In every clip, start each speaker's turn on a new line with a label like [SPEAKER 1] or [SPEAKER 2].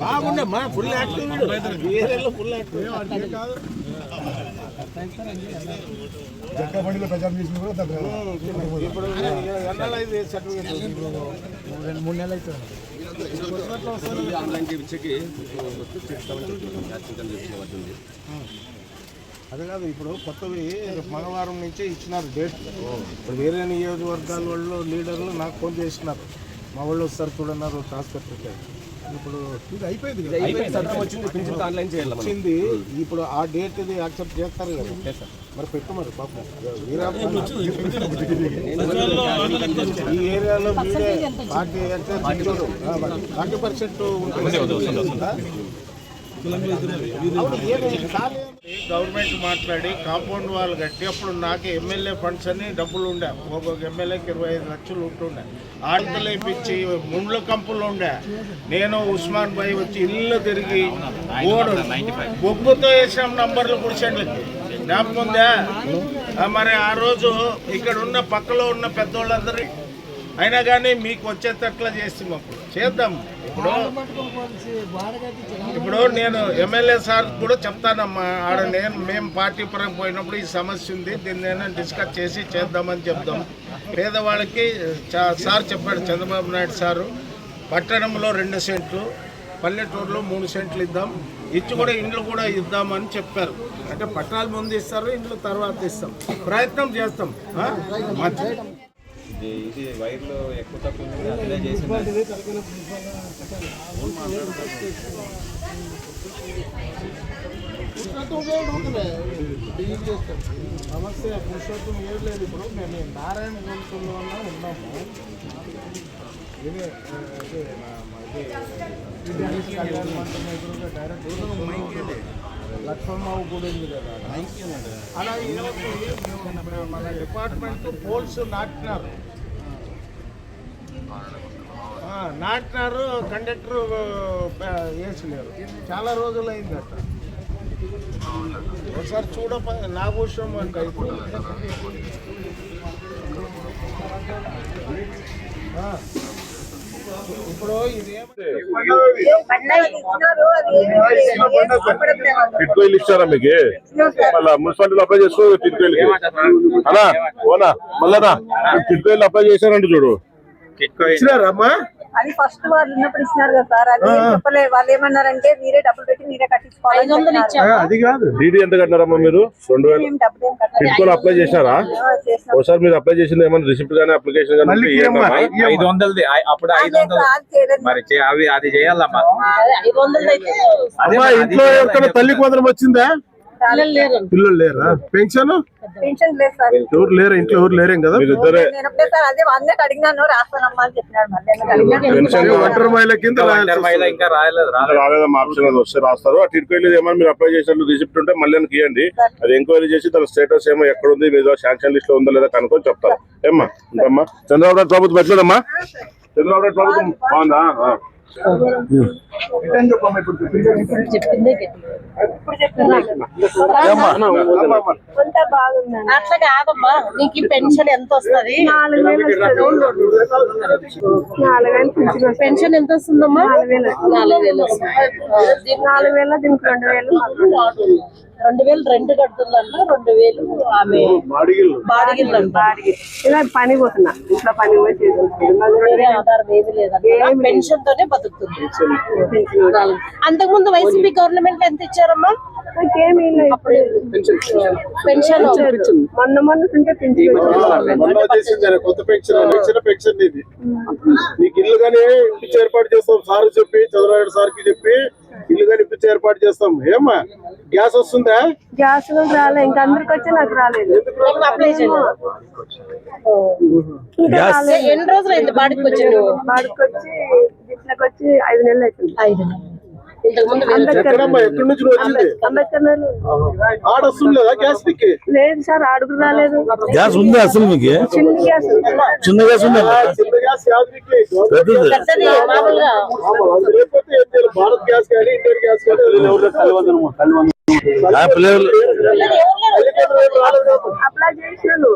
[SPEAKER 1] బాగుండే మా full active ఏరియాలో ఫుల్ యాక్టివ్
[SPEAKER 2] ప్రచారం చేసింది కూడా
[SPEAKER 1] ఇప్పుడు
[SPEAKER 2] మూడు నెలలు అవుతుంది.
[SPEAKER 3] ఆన్లైన్కి చేయించకి చేస్తామని చెప్తున్నాం యాక్సిడెంట్ చేసిన వాటి
[SPEAKER 1] అది కాదు ఇప్పుడు కొత్తవి మంగళవారం నుంచి ఇచ్చినారు డేట్ ఇప్పుడు వేరే నియోజకవర్గాల వాళ్ళు లీడర్లు నాకు ఫోన్ చేసినారు. మా వాళ్ళు వస్తారు చూడన్నారు హాస్పిటల్కి ఇప్పుడు
[SPEAKER 2] ఇది అయిపోయింది
[SPEAKER 3] వచ్చింది. పింఛన్ ఆన్లైన్ చేయాలి మనం?
[SPEAKER 1] వచ్చింది. ఇప్పుడు ఆ డేట్ ఇది యాక్సెప్ట్ చేస్తారు కదా. మరి పెట్టు మరి పాపం. ఈ ఏరియాలో వీడే ఫార్టీ ఫార్టీ పర్సెంట్ గవర్నమెంట్ మాట్లాడి కాంపౌండ్ వాళ్ళు కట్టి అప్పుడు నాకు ఎమ్మెల్యే ఫండ్స్ అని డబ్బులు ఉండే. ఒక్కొక్క ఎమ్మెల్యేకి ఇరవై ఐదు లక్షలు ఉంటుండే. ఆడతలు ఇప్పించి ముండ్ల కంపులు ఉండే. నేను ఉస్మాన్ భాయ్ వచ్చి ఇల్లు తిరిగి ఓడు బొగ్గుతో వేసాం నంబర్లు కూర్చోండి జ్ఞాపకం ఉందా మరి ఆ రోజు ఇక్కడ ఉన్న పక్కలో ఉన్న పెద్దోళ్ళందరి అయినా కానీ మీకు వచ్చేటట్లా చేసి అప్పుడు చేద్దాం. ఇప్పుడు ఇప్పుడు నేను ఎమ్మెల్యే సార్ కూడా చెప్తానమ్మా. ఆడ నేను మేము పార్టీ పరంగా పోయినప్పుడు ఈ సమస్య ఉంది. దీన్ని నేను డిస్కస్ చేసి చేద్దామని చెప్దాం. పేదవాళ్ళకి చా- సార్ చెప్పాడు చంద్రబాబు నాయుడు సారు పట్టణంలో రెండు సెంట్లు పల్లెటూరులో మూడు సెంట్లు ఇద్దాం. ఇచ్చి కూడా ఇండ్లు కూడా ఇద్దామని చెప్పారు. అంటే పట్టణాలు ముందు ఇస్తారు ఇండ్లు తర్వాత ఇస్తాం. ప్రయత్నం చేస్తాం.
[SPEAKER 3] ఇది ఇది ఎక్కువ తక్కువ ఉంది అప్లై చేసింది.
[SPEAKER 1] సమస్య పురుషోత్వం ఏం లేదు ఇప్పుడు మేము నారాయణ గుంటూరులో ఉన్నాము ఇదే ఇది డైరెక్ట్ లక్ష్మమ్మ గుడి ఉంది కదా అలా ఈరోజు మన డిపార్ట్మెంట్ పోల్స్ నాటినారు నాటినారు కండక్టర్ వేసలేరు చాలా రోజులు అయింది అట్లా ఒకసారి చూడ నాగోషం అంటే ఆ. ఇప్పుడు
[SPEAKER 4] టిట్కోయిలు ఇచ్చారా మీకు? మళ్ళా మున్సిపాలిటీలో అప్లై చేసుకో టిట్కోయిలకి. అనా ఓనా మళ్ళా టిట్కోయిలు అప్లై చేశారంట చూడు.
[SPEAKER 1] ఇచ్చినారమ్మా
[SPEAKER 5] అది ఫస్ట్ వాళ్ళు ఉన్నప్పుడు ఇచ్చినారు కదా సార్. అది ఏం చెప్పలే వాళ్ళు ఏమన్నారంటే మీరే డబ్బులు పెట్టి మీరే కట్టించుకోవాలి.
[SPEAKER 1] అది కాదు.
[SPEAKER 4] డీడీ ఎంత కట్టినారమ్మా మీరు? రెండు వేలు.
[SPEAKER 5] డబ్బులు
[SPEAKER 4] అప్లై చేశారా?
[SPEAKER 5] ఆ, చేసినాం.
[SPEAKER 4] ఒకసారి మీరు అప్లై చేసింది ఏమైనా రిసిప్ట్ కానీ అప్లికేషన్ కానీ.
[SPEAKER 6] ఐదు వందలది అప్పుడు ఐదు
[SPEAKER 5] అదే
[SPEAKER 6] వందలు. మరి చే- అవి అది చేయాలమ్మా.
[SPEAKER 5] ఐదు వందలు అయితే
[SPEAKER 1] అమ్మా ఇంట్లో ఎవరికైనా తల్లి కోదరం వచ్చిందా? పిల్లలు లేరా. పెన్షన్?
[SPEAKER 5] పెన్షన్ లేదు సార్.
[SPEAKER 1] ఎవరు లేరు? ఇంట్లో ఎవరు లేరేం కదా?
[SPEAKER 4] మీరు ఇద్దరే
[SPEAKER 5] నేను ఒకటే సార్ అదే అన్నట్టు అడిగినాను రాస్తానమ్మా అని చెప్పినాడు మళ్ళీ ఎందుకు అడిగినాను?
[SPEAKER 4] పెన్షన్
[SPEAKER 1] ఒంటరి మహిళ కింద
[SPEAKER 6] ఇంకా ఒంటరి మహిళ ఇంకా రాయలేదు రాలేదు.
[SPEAKER 4] రాలేదమ్మా ఆప్షన్ అది వస్తే రాస్తారు. ఆ టిట్కోయిలు ఏమైనా మీరు అప్లై రిసిప్ట్ ఉంటే మళ్ళీ ఇవ్వండి అది ఎంక్వైరీ చేసి తన స్టేటస్ ఏమో ఎక్కడ ఉంది మీద శాంక్షన్ లిస్ట్లో ఉందో లేదా కనుక్కొని చెప్తారు. ఏమ్మా? ఇంకమ్మా? చంద్రబాబు నాయుడు ప్రభుత్వం పెట్టలేదమ్మా చంద్రబాబు నాయుడు ప్రభుత్వం బాగుందా? ఆ.
[SPEAKER 7] అట్లా కాదమ్మా నీకు పెన్షన్ ఎంత వస్తుంది.
[SPEAKER 5] నాలుగు వేలు వస్తుంది. నాలుగు వేలు పెన్షన్
[SPEAKER 7] ఎంత వస్తుందమ్మా
[SPEAKER 5] నాలుగు వేలు.
[SPEAKER 7] నాలుగు వేల దీనికి
[SPEAKER 5] రెండు వేలు.
[SPEAKER 7] రెండు వేలు రెంట్ కడుతుందంట రెండు వేలు ఆమె అంట.
[SPEAKER 5] ఇలా పని పోతున్నా. ఇంట్లో పని పోయి చేసుకుంటున్నా.
[SPEAKER 7] ఆధారం ఏది లేదంట పెన్షన్ తోనే బతుకుతుంది. అంతకుముందు వైసీపీ గవర్నమెంట్ ఎంత ఇచ్చారమ్మా?
[SPEAKER 5] నాకేమీ.
[SPEAKER 7] పెన్షన్
[SPEAKER 5] మొన్న మొన్న ఉంటే పెన్షన్
[SPEAKER 4] నీకు ఇల్లు కానీ ఇప్పించి ఏర్పాటు చేస్తాం సార్ చెప్పి చంద్రబాబు సార్కి చెప్పి ఇల్లు కానీ ఇప్పించి ఏర్పాటు చేస్తాం. ఏమ్మా గ్యాస్ వస్తుందా?
[SPEAKER 5] గ్యాస్ రాలే ఇంకా అందరికి వచ్చి నాకు రాలేదు.
[SPEAKER 7] ఎన్ని రోజులు అయింది బాడికి వచ్చి
[SPEAKER 5] వాడికి వచ్చి గిట్లకి వచ్చి ఐదు నెలలు అవుతుంది.
[SPEAKER 7] ఐదు నెలలు.
[SPEAKER 2] లేదా గ్యాస్కి
[SPEAKER 5] లేదు సార్ అడుగు రాలేదు.
[SPEAKER 8] గ్యాస్ ఉంది అసలు మీకు?
[SPEAKER 5] చిన్న గ్యాస్
[SPEAKER 8] చిన్న గ్యాస్ ఉంది?
[SPEAKER 2] భారత్ గ్యాస్ కానీ ఇండియన్ గ్యాస్ కానీ.
[SPEAKER 5] అప్లై చేసినాను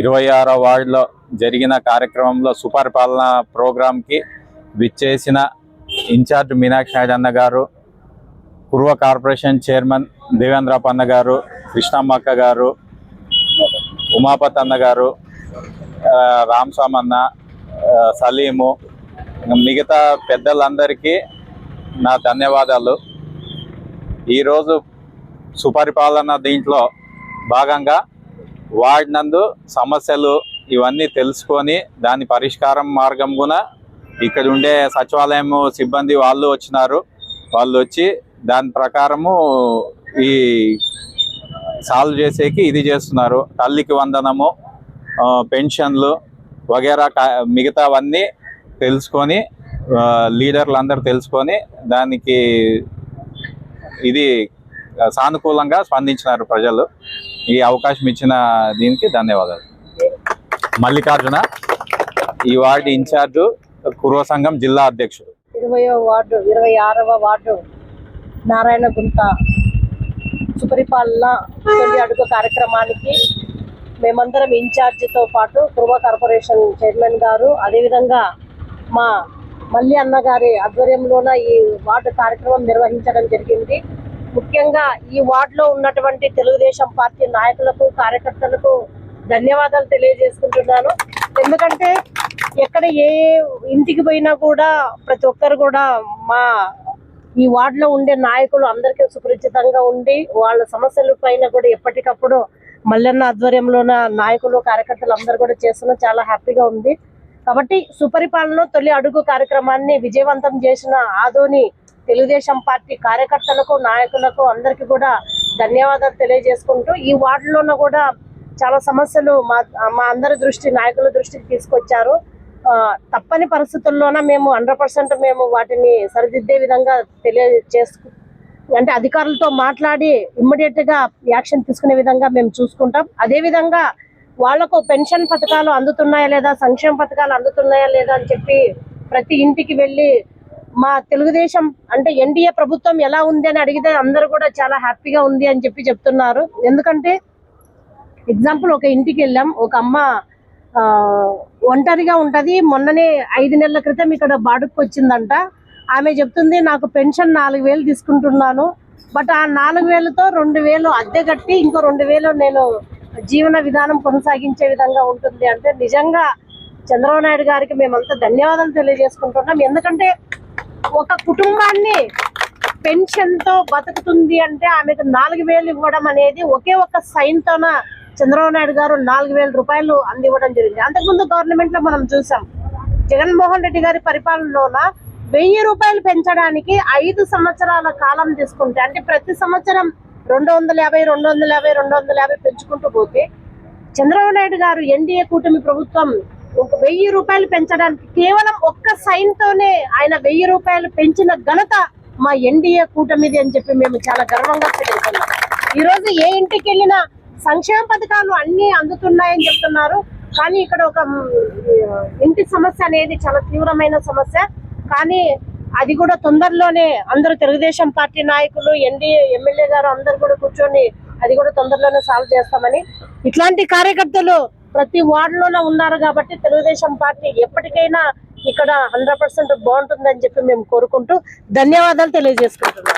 [SPEAKER 6] ఇరవై ఆరో వార్డులో జరిగిన కార్యక్రమంలో సుపరిపాలన ప్రోగ్రాంకి విచ్చేసిన ఇన్ఛార్జ్ మీనాక్షి నాయుడు అన్న గారు పూర్వ కార్పొరేషన్ చైర్మన్ దేవేంద్రప్ప అన్న గారు కృష్ణమ్మక్క గారు ఉమాపత్ అన్న గారు ఆ, రామస్వామి అన్న సలీము మిగతా పెద్దలందరికీ నా ధన్యవాదాలు. ఈరోజు సుపరిపాలన దీంట్లో భాగంగా వాడినందు సమస్యలు ఇవన్నీ తెలుసుకొని దాని పరిష్కారం మార్గం కూడా ఇక్కడ ఉండే సచివాలయం సిబ్బంది వాళ్ళు వచ్చినారు. వాళ్ళు వచ్చి దాని ప్రకారము ఈ సాల్వ్ చేసేకి ఇది చేస్తున్నారు. తల్లికి వందనము పెన్షన్లు వగేరా కా- మిగతావన్నీ తెలుసుకొని లీడర్లు అందరూ తెలుసుకొని దానికి ఇది సానుకూలంగా స్పందించినారు ప్రజలు. ఈ అవకాశం ఇచ్చిన దీనికి ధన్యవాదాలు. మల్లికార్జున ఈ వార్డు ఇన్ఛార్జు కుర్వ సంఘం జిల్లా అధ్యక్షుడు.
[SPEAKER 7] ఇరవయో వార్డు ఇరవై ఆరవ వార్డు నారాయణ గుంత సుపరిపాలన తొలి అడుగు కార్యక్రమానికి మేమందరం ఇన్ఛార్జితో పాటు కుర్వ కార్పొరేషన్ చైర్మన్ గారు అదేవిధంగా మా మల్లి అన్న గారి ఆధ్వర్యంలోన ఈ వార్డు కార్యక్రమం నిర్వహించడం జరిగింది. ముఖ్యంగా ఈ వార్డులో ఉన్నటువంటి తెలుగుదేశం పార్టీ నాయకులకు కార్యకర్తలకు ధన్యవాదాలు తెలియజేసుకుంటున్నాను. ఎందుకంటే ఎక్కడ ఏ ఇంటికి పోయినా కూడా ప్రతి ఒక్కరు కూడా మా ఈ వార్డులో ఉండే నాయకులు అందరికీ సుపరిచితంగా ఉండి వాళ్ళ సమస్యల పైన కూడా ఎప్పటికప్పుడు మల్లన్న ఆధ్వర్యంలోన నాయకులు కార్యకర్తలు అందరూ కూడా చేస్తున్న చాలా హ్యాపీగా ఉంది. కాబట్టి సుపరిపాలన తొలి అడుగు కార్యక్రమాన్ని విజయవంతం చేసిన ఆదోని తెలుగుదేశం పార్టీ కార్యకర్తలకు నాయకులకు అందరికీ కూడా ధన్యవాదాలు తెలియజేసుకుంటూ ఈ వార్డులోన కూడా చాలా సమస్యలు మా మా అందరి దృష్టి నాయకుల దృష్టికి తీసుకొచ్చారు. తప్పని పరిస్థితుల్లోన మేము హండ్రెడ్ పర్సెంట్ మేము వాటిని సరిదిద్దే విధంగా తెలియజేసుకు అంటే అధికారులతో మాట్లాడి ఇమ్మీడియట్గా యాక్షన్ తీసుకునే విధంగా మేము చూసుకుంటాం. అదే విధంగా వాళ్ళకు పెన్షన్ పథకాలు అందుతున్నాయా లేదా సంక్షేమ పథకాలు అందుతున్నాయా లేదా అని చెప్పి ప్రతి ఇంటికి వెళ్ళి మా తెలుగుదేశం అంటే ఎన్డీఏ ప్రభుత్వం ఎలా ఉంది అని అడిగితే అందరూ కూడా చాలా హ్యాపీగా ఉంది అని చెప్పి చెప్తున్నారు. ఎందుకంటే ఎగ్జాంపుల్ ఒక ఇంటికి వెళ్ళాం. ఒక అమ్మ ఒంటరిగా ఉంటుంది. మొన్ననే ఐదు నెలల క్రితం ఇక్కడ బాడుకు వచ్చిందంట. ఆమె చెప్తుంది నాకు పెన్షన్ నాలుగు వేలు తీసుకుంటున్నాను. బట్ ఆ నాలుగు వేలతో రెండు వేలు అద్దె కట్టి ఇంకో రెండు వేలు నేను జీవన విధానం కొనసాగించే విధంగా ఉంటుంది. అంటే నిజంగా చంద్రబాబు నాయుడు గారికి మేమంతా ధన్యవాదాలు తెలియజేసుకుంటున్నాం. ఎందుకంటే ఒక కుటుంబాన్ని పెన్షన్తో బతుకుతుంది అంటే ఆమెకు నాలుగు వేలు ఇవ్వడం అనేది ఒకే ఒక సైన్తోన చంద్రబాబు నాయుడు గారు నాలుగు వేల రూపాయలు అందివ్వడం జరిగింది. అంతకుముందు గవర్నమెంట్లో మనం చూసాం జగన్మోహన్ రెడ్డి గారి పరిపాలనలోన వెయ్యి రూపాయలు పెంచడానికి ఐదు సంవత్సరాల కాలం తీసుకుంటే అంటే ప్రతి సంవత్సరం రెండు వందల యాభై రెండు వందల యాభై రెండు వందల యాభై పెంచుకుంటూ పోతే చంద్రబాబు నాయుడు గారు ఎన్డీఏ కూటమి ప్రభుత్వం ఒక వెయ్యి రూపాయలు పెంచడానికి కేవలం ఒక్క సైన్తోనే ఆయన వెయ్యి రూపాయలు పెంచిన ఘనత మా ఎన్డీఏ కూటమిది అని చెప్పి మేము చాలా గర్వంగా చెప్పాం ఈ రోజు ఏ ఇంటికి వెళ్ళినా సంక్షేమ పథకాలు అన్ని అందుతున్నాయని చెప్తున్నారు. కానీ ఇక్కడ ఒక ఇంటి సమస్య అనేది చాలా తీవ్రమైన సమస్య. కానీ అది కూడా తొందరలోనే అందరూ తెలుగుదేశం పార్టీ నాయకులు ఎన్డీఏ ఎమ్మెల్యే గారు అందరు కూడా కూర్చొని అది కూడా తొందరలోనే సాల్వ్ చేస్తామని. ఇట్లాంటి కార్యకర్తలు ప్రతి వార్డులోనే ఉన్నారు కాబట్టి తెలుగుదేశం పార్టీ ఎప్పటికైనా ఇక్కడ హండ్రెడ్ పర్సెంట్ బాగుంటుందని చెప్పి మేము కోరుకుంటూ ధన్యవాదాలు తెలియజేసుకుంటున్నాం